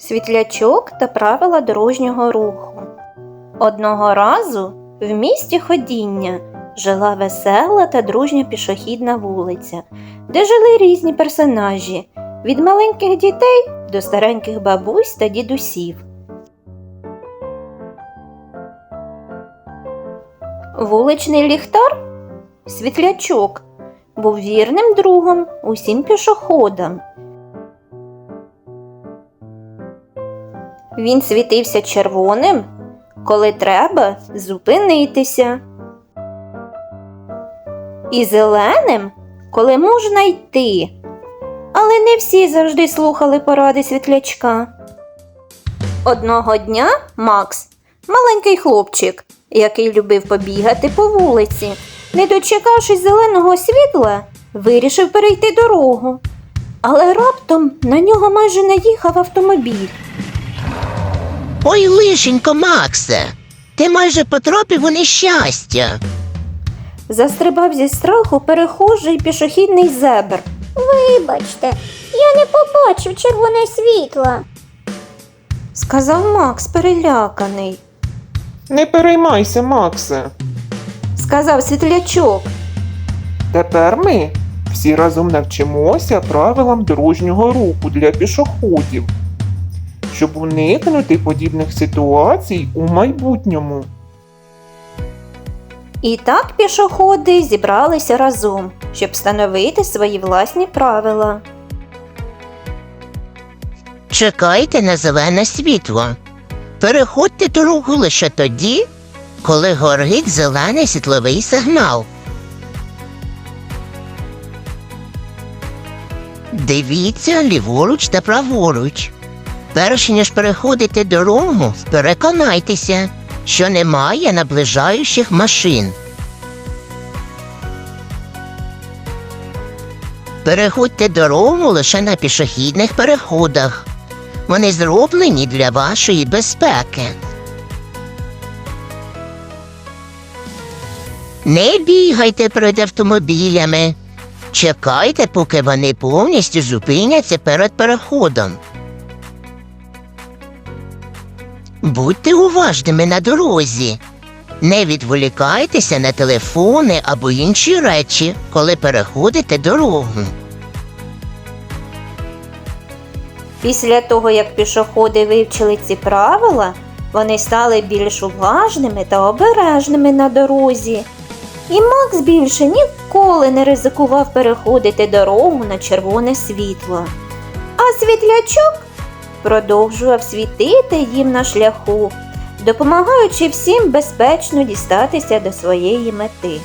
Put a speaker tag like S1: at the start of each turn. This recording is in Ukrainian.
S1: світлячок та правила дорожнього руху. Одного разу в місті ходіння жила весела та дружня пішохідна вулиця, де жили різні персонажі від маленьких дітей до стареньких бабусь та дідусів. Вуличний ліхтар світлячок був вірним другом усім пішоходам. Він світився червоним, коли треба зупинитися. І зеленим, коли можна йти. Але не всі завжди слухали поради світлячка. Одного дня Макс, маленький хлопчик, який любив побігати по вулиці, не дочекавшись зеленого світла, вирішив перейти дорогу. Але раптом на нього майже наїхав автомобіль.
S2: Ой, лишенько, Максе, ти майже потрапив у нещастя.
S1: Застрибав зі страху перехожий пішохідний зебр.
S3: Вибачте, я не побачив червоне світло.
S1: Сказав Макс, переляканий.
S4: Не переймайся, Максе.
S1: Сказав світлячок.
S4: Тепер ми всі разом навчимося правилам дорожнього руху для пішоходів, щоб уникнути подібних ситуацій у майбутньому.
S1: І так пішоходи зібралися разом, щоб встановити свої власні правила.
S2: Чекайте на зелене світло. Переходьте дорогу лише тоді, коли горить зелений світловий сигнал. Дивіться ліворуч та праворуч. Перш ніж переходити дорогу, переконайтеся, що немає наближаючих машин. Переходьте дорогу лише на пішохідних переходах. Вони зроблені для вашої безпеки. Не бігайте перед автомобілями. Чекайте, поки вони повністю зупиняться перед переходом. Будьте уважними на дорозі. Не відволікайтеся на телефони або інші речі, коли переходите дорогу.
S1: Після того, як пішоходи вивчили ці правила, вони стали більш уважними та обережними на дорозі. І Макс більше ніколи не ризикував переходити дорогу на червоне світло. А світлячок продовжував світити їм на шляху, допомагаючи всім безпечно дістатися до своєї мети.